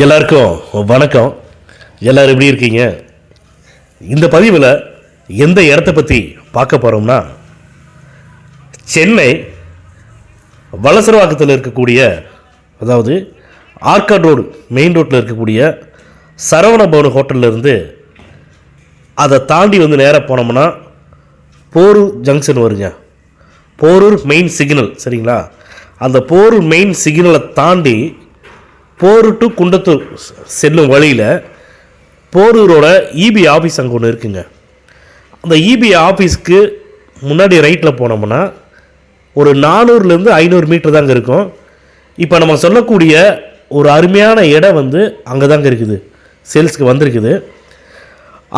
எல்லாருக்கும் வணக்கம். எல்லாரும் எப்படி இருக்கீங்க? இந்த பதிவில் எந்த இடத்த பற்றி பார்க்க போகிறோம்னா சென்னை வலசரவாக்கத்தில் இருக்கக்கூடிய அதாவது ஆர்காட் ரோடு மெயின் ரோட்டில் இருக்கக்கூடிய சரவண பவன் ஹோட்டல்லேருந்து அதை தாண்டி வந்து நேராக போனோம்னா போரூர் ஜங்ஷன் வருங்க. போரூர் மெயின் சிக்னல் சரிங்களா? அந்த போரூர் மெயின் சிக்னலை தாண்டி போர் டு குண்டத்தூர் செல்லும் வழியில் போரூரோட இபி ஆஃபீஸ் அங்கே ஒன்று இருக்குங்க. அந்த இபி ஆஃபீஸ்க்கு முன்னாடி ரைட்டில் போனோம்னா ஒரு நானூறுலேருந்து ஐநூறு மீட்டர் தாங்க இருக்கும். இப்போ நம்ம சொல்லக்கூடிய ஒரு அருமையான இடம் வந்து அங்கே தாங்க இருக்குது சேல்ஸ்க்கு வந்திருக்குது.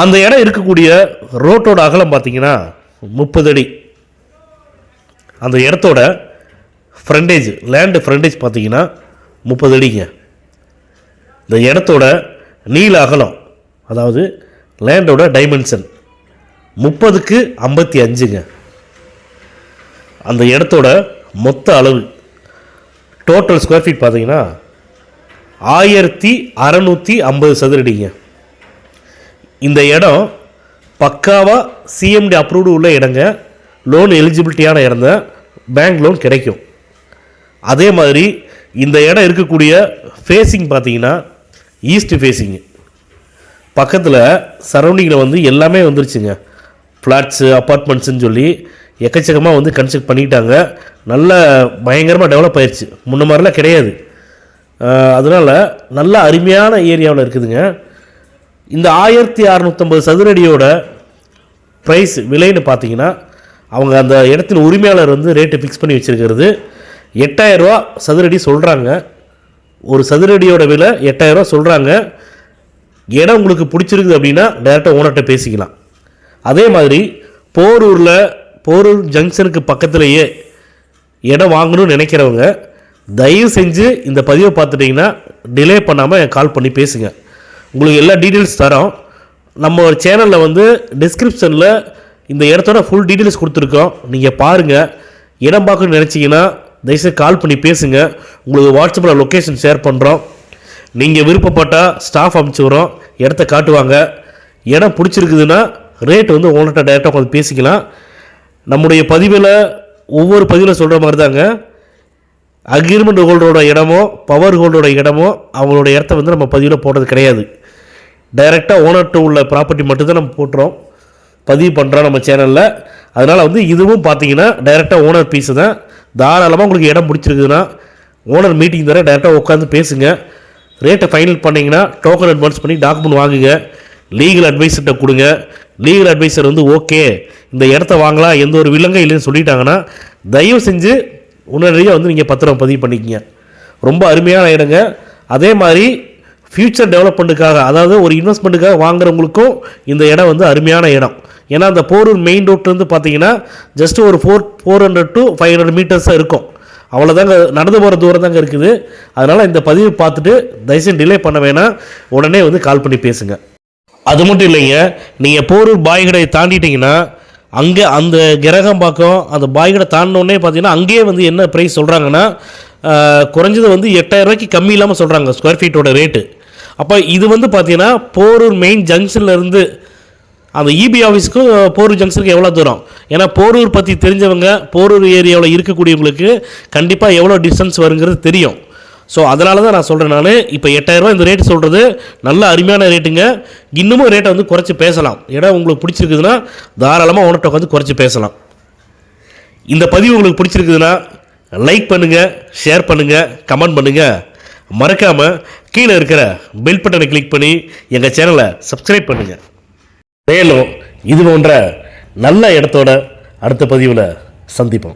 அந்த இடம் இருக்கக்கூடிய ரோட்டோட அகலம் பார்த்தீங்கன்னா முப்பது அடி. அந்த இடத்தோட ஃப்ரண்டேஜ் லேண்டு ஃப்ரண்டேஜ் பார்த்தீங்கன்னா முப்பது அடிங்க. இந்த இடத்தோட நீள அகலம் அதாவது லேண்டோட டைமென்ஷன் முப்பதுக்கு ஐம்பத்தி அஞ்சுங்க. அந்த இடத்தோட மொத்த அளவு டோட்டல் ஸ்கொயர் ஃபீட் பார்த்தீங்கன்னா ஆயிரத்தி அறநூற்றி ஐம்பது சதுரடிங்க. இந்த இடம் பக்காவாக சிஎம்டி அப்ரூவ்டு உள்ள இடங்க. லோன் எலிஜிபிலிட்டியான இடம் தான் பேங்க் லோன் கிடைக்கும். அதே மாதிரி இந்த இடம் இருக்கக்கூடிய ஃபேஸிங் பார்த்தீங்கன்னா ஈஸ்ட் ஃபேஸிங்கு பக்கத்தில் சரௌண்டிங்கில் வந்து எல்லாமே வந்துருச்சுங்க. ஃப்ளாட்ஸு அப்பார்ட்மெண்ட்ஸுன்னு சொல்லி எக்கச்சக்கமாக வந்து கன்ஸ்ட்ரக்ட் பண்ணிட்டாங்க. நல்ல பயங்கரமாக டெவலப் ஆயிடுச்சு முன்ன மாதிரிலாம் கிடையாது. அதனால் நல்ல அருமையான ஏரியாவில் இருக்குதுங்க. இந்த ஆயிரத்தி அறநூற்றம்பது சதுரடியோட ப்ரைஸ் விலைன்னு பார்த்தீங்கன்னா அவங்க அந்த இடத்தின் உரிமையாளர் வந்து ரேட்டு ஃபிக்ஸ் பண்ணி வச்சுருக்கிறது. எட்டாயிரரூவா சதுரடி சொல்கிறாங்க ஒரு சதுரடியோட விலை எட்டாயிரரூவா சொல்கிறாங்க இடம் உங்களுக்கு பிடிச்சிருக்குது அப்படின்னா டேரெக்டாக ஓனர்கிட்ட பேசிக்கலாம். அதே மாதிரி போரூரில் போரூர் ஜங்ஷனுக்கு பக்கத்துலேயே இடம் வாங்கணும்னு நினைக்கிறவங்க தயவு செஞ்சு இந்த பதிவை பார்த்துட்டிங்கன்னா டிலே பண்ணாமல் கால் பண்ணி பேசுங்க. உங்களுக்கு எல்லா டீட்டெயில்ஸ் தரோம். நம்ம சேனலில் வந்து டிஸ்கிரிப்ஷனில் இந்த இடத்தோட ஃபுல் டீட்டெயில்ஸ் கொடுத்துருக்கோம். நீங்கள் பாருங்கள் இடம் பார்க்கணும்னு நினச்சிங்கன்னா தயவுசெய்து கால் பண்ணி பேசுங்க. உங்களுக்கு வாட்ஸ்அப்பில் லொக்கேஷன் ஷேர் பண்ணுறோம் நீங்கள் விருப்பப்பட்டால் ஸ்டாஃப் அனுப்பிச்சி விட்றோம். இடத்த காட்டுவாங்க. இடம் பிடிச்சிருக்குதுன்னா ரேட் வந்து ஓனர்கிட்ட டேரெக்டாக உட்காந்து பேசிக்கலாம். நம்முடைய பதிவில் ஒவ்வொரு பதிவில் சொல்கிற மாதிரி தாங்க அக்ரிமெண்ட் ஹோல்டரோட இடமோ பவர் ஹோல்டரோட இடமோ அவங்களோட இடத்த வந்து நம்ம பதிவில் போடுறது கிடையாது. டைரெக்டாக ஓனர்கிட்ட உள்ள ப்ராப்பர்ட்டி மட்டும்தான் நம்ம போட்டுறோம். பதிவு பண்ணுறோம் நம்ம சேனலில் அதனால் வந்து இதுவும் பார்த்தீங்கன்னா டைரெக்டாக ஓனர் பீஸு தான். தாராளமாக உங்களுக்கு இடம் பிடிச்சிருக்குதுன்னா ஓனர் மீட்டிங் தர டேரெக்டாக உட்காந்து பேசுங்க. ரேட்டை ஃபைனல் பண்ணிங்கன்னா டோக்கன் அட்வான்ஸ் பண்ணி டாக்குமெண்ட் வாங்குங்க. லீகல் அட்வைசர்கிட்ட கொடுங்க. லீகல் அட்வைசர் வந்து ஓகே இந்த இடத்த வாங்கலாம். எந்த ஒரு விலங்கும் இல்லைன்னு சொல்லிட்டாங்கன்னா தயவு செஞ்சு உடனடியாக வந்து நீங்கள் பத்திரம் பதிவு பண்ணிக்கங்க. ரொம்ப அருமையான இடங்க. அதே மாதிரி ஃப்யூச்சர் டெவலப்மெண்ட்டுக்காக அதாவது ஒரு இன்வெஸ்ட்மெண்ட்டுக்காக வாங்குறவங்களுக்கும் இந்த இடம் வந்து அருமையான இடம். ஏன்னா அந்த போரூர் மெயின் ரோட்லேருந்து பார்த்தீங்கன்னா ஜஸ்ட் ஒரு four four hundred to five hundred metres தான் இருக்கும். அவ்வளோதாங்க நடந்து போகிற தூரம் தாங்க இருக்குது. அதனால் இந்த பதிவு பார்த்துட்டு தயவுசெய்து டிலே பண்ண வேணாம். உடனே வந்து கால் பண்ணி பேசுங்க. அது மட்டும் இல்லைங்க நீங்கள் போரூர் பாய்கடையை தாண்டிட்டீங்கன்னா அங்கே அந்த கிரகம் பார்க்கும் அந்த பாய்கடை தாண்டினோடனே பார்த்தீங்கன்னா அங்கேயே வந்து என்ன ப்ரைஸ் சொல்கிறாங்கன்னா குறைஞ்சது வந்து எட்டாயிரம் ரூபாய்க்கு கம்மி இல்லாமல் சொல்கிறாங்க ஸ்கொயர் ஃபீட்டோட ரேட்டு அப்போ இது வந்து பார்த்தீங்கன்னா போரூர் மெயின் ஜங்ஷன்லேருந்து அந்த இபி ஆஃபீஸுக்கும் போரூர் ஜங்ஷனுக்கு எவ்வளோ தூரம்? ஏன்னா போரூர் பற்றி தெரிஞ்சவங்க போரூர் ஏரியாவில் இருக்கக்கூடியவங்களுக்கு கண்டிப்பாக எவ்வளோ டிஸ்டன்ஸ் வருங்கிறது தெரியும். ஸோ அதனால தான் நான் சொல்கிறேன் நான். இப்போ எட்டாயிரரூபா இந்த ரேட்டு சொல்கிறது நல்ல அருமையான ரேட்டுங்க இன்னமும் ரேட்டை வந்து குறைச்சி பேசலாம். இடம் உங்களுக்கு பிடிச்சிருக்குதுன்னா தாராளமாக ஓனர்கிட்ட உட்காந்து குறைச்சி பேசலாம். இந்த பதிவு உங்களுக்கு பிடிச்சிருக்குதுன்னா லைக் பண்ணுங்கள் ஷேர் பண்ணுங்கள் கமெண்ட் பண்ணுங்கள் மறக்காமல் கீழே இருக்கிற பெல் பட்டனை கிளிக் பண்ணி எங்கள் சேனலை சப்ஸ்கிரைப் பண்ணுங்கள் மேலும் இது போன்ற நல்ல இடத்தோட அடுத்த பதிவில் சந்திப்போம்.